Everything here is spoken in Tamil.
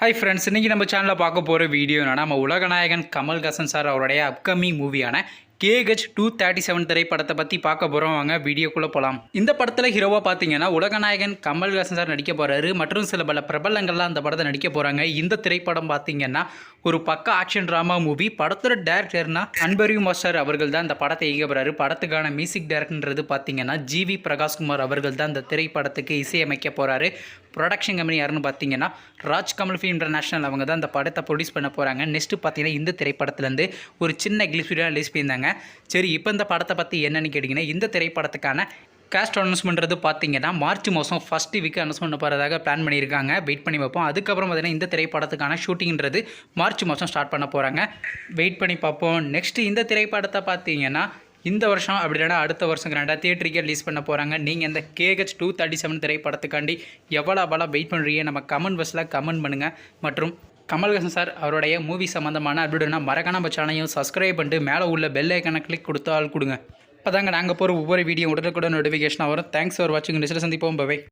ஹை ஃப்ரெண்ட்ஸ் இன்றைக்கி நம்ம சேனலில் பார்க்க போகிற வீடியோ என்னென்னா நம்ம உலகநாயகன் கமல்ஹாசன் சார் அவருடைய அப்கமிங் மூவியான கேஹெச் டூ தேர்ட்டி செவன் திரைப்படத்தை பற்றி பார்க்க போகிறோம் வாங்க வீடியோக்குள்ளே போகலாம் இந்த படத்தில் ஹீரோவாக பார்த்தீங்கன்னா உலகநாயகன் கமல்ஹாசன் சார் நடிக்க போகிறாரு மற்றும் சில பல பிரபலங்கள்லாம் அந்த படத்தை நடிக்க போகிறாங்க இந்த திரைப்படம் பார்த்தீங்கன்னா ஒரு பக்க ஆக்ஷன் ட்ராமா மூவி படத்தோட டேரக்டர்னா அன்பரியும் மாஸ்டர் அவர்கள் தான் இந்த படத்தை இயக்க போகிறாரு படத்துக்கான மியூசிக் டைரக்டர்ன்றது பார்த்தீங்கன்னா ஜிவி பிரகாஷ்குமார் அவர்கள் தான் இந்த திரைப்படத்துக்கு இசையமைக்க போகிறாரு ப்ரொடக்ஷன் கம்பெனி யாருன்னு பார்த்தீங்கன்னா ராஜ் கமல் ஃபிலிம் இன்டர்நேஷனல் அவங்க தான் இந்த படத்தை ப்ரொடியூஸ் பண்ண போகிறாங்க நெக்ஸ்ட் பார்த்தீங்கன்னா இந்த திரைப்படத்துலேருந்து ஒரு சின்ன கிளிப்ஸ் வீடியோ ரிலீஸ் பண்ணியிருந்தாங்க. சரி இப்போ இந்த படத்தை பற்றி என்னென்னு கேட்டிங்கன்னா இந்த திரைப்படத்துக்கான கேஸ்ட் அனௌன்ஸ்மெண்ட்றது பார்த்தீங்கன்னா மார்ச் மாதம் ஃபஸ்ட் வீக் அனௌன்ஸ் பண்ண போகிறதாக பிளான் பண்ணியிருக்காங்க. வெயிட் பண்ணி வைப்போம் அதுக்கப்புறம் பார்த்தீங்கன்னா இந்த திரைப்படத்துக்கான ஷூட்டிங்கிறது மார்ச் மாதம் ஸ்டார்ட் பண்ண போகிறாங்க வெயிட் பண்ணி பார்ப்போம். நெக்ஸ்ட்டு இந்த திரைப்படத்தை பார்த்தீங்கன்னா இந்த வருஷம் அப்படி இல்லைனா அடுத்த வருஷம் கிராண்டாக தியேட்டருக்கு ரிலீஸ் பண்ண போகிறாங்க நீங்கள் இந்த K H two thirty seven திரைப்படத்துக்காண்டி எவ்வளோ அவ்வளோ வெயிட் பண்ணுறீங்க நம்ம கமெண்ட் பஸ்ஸில் கமெண்ட் பண்ணுங்கள் மற்றும் கமல்ஹாசன் சார் அவருடைய மூவி சம்மந்தமான அப்டேட்னா மறக்காம நம்ம சேனலையும் சப்ஸ்கிரைப் பண்ணிட்டு மேலே உள்ள பெல் ஐக்கனை கிளிக் கொடுத்தால் கொடுங்க. இப்போ தாங்க நாங்கள் போகிற ஒவ்வொரு வீடியோ உடனுக்குடன் நோட்டிஃபிகேஷனாக வரும். தேங்க்ஸ் ஃபார் வாட்சிங் நிச்சயம் சந்திப்போம். பவை